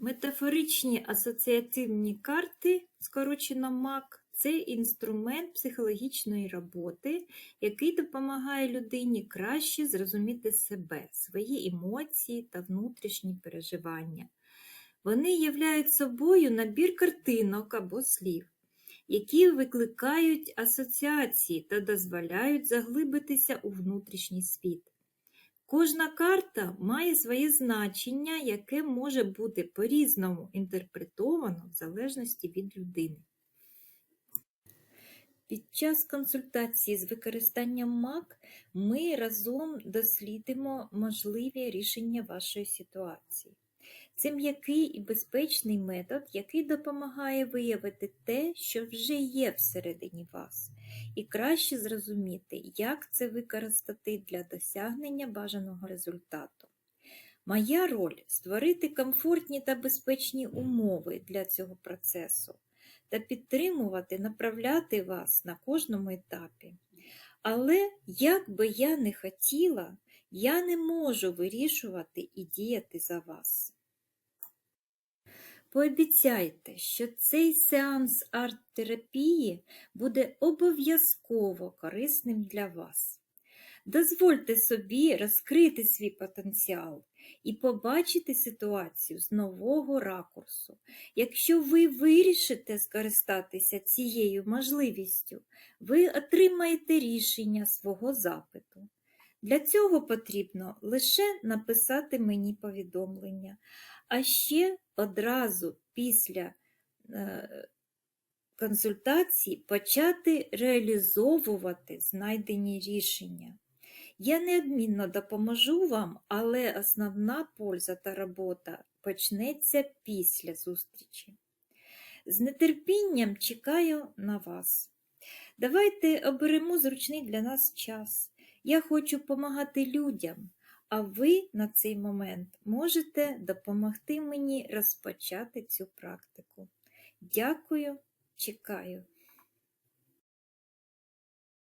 Метафоричні асоціативні карти, скорочено МАК, це інструмент психологічної роботи, який допомагає людині краще зрозуміти себе, свої емоції та внутрішні переживання. Вони являють собою набір картинок або слів, які викликають асоціації та дозволяють заглибитися у внутрішній світ. Кожна карта має своє значення, яке може бути по-різному інтерпретовано в залежності від людини. Під час консультації з використанням МАК ми разом дослідимо можливі рішення вашої ситуації. Це м'який і безпечний метод, який допомагає виявити те, що вже є всередині вас, і краще зрозуміти, як це використати для досягнення бажаного результату. Моя роль створити комфортні та безпечні умови для цього процесу та підтримувати, направляти вас на кожному етапі. Але як би я не хотіла, я не можу вирішувати і діяти за вас. Пообіцяйте, що цей сеанс арт-терапії буде обов'язково корисним для вас. Дозвольте собі розкрити свій потенціал і побачити ситуацію з нового ракурсу. Якщо ви вирішите скористатися цією можливістю, ви отримаєте рішення свого запиту. Для цього потрібно лише написати мені повідомлення, а ще одразу після е, консультації почати реалізовувати знайдені рішення. Я неодмінно допоможу вам, але основна польза та робота почнеться після зустрічі. З нетерпінням чекаю на вас. Давайте оберемо зручний для нас час. Я хочу допомагати людям, а ви на цей момент можете допомогти мені розпочати цю практику. Дякую, чекаю.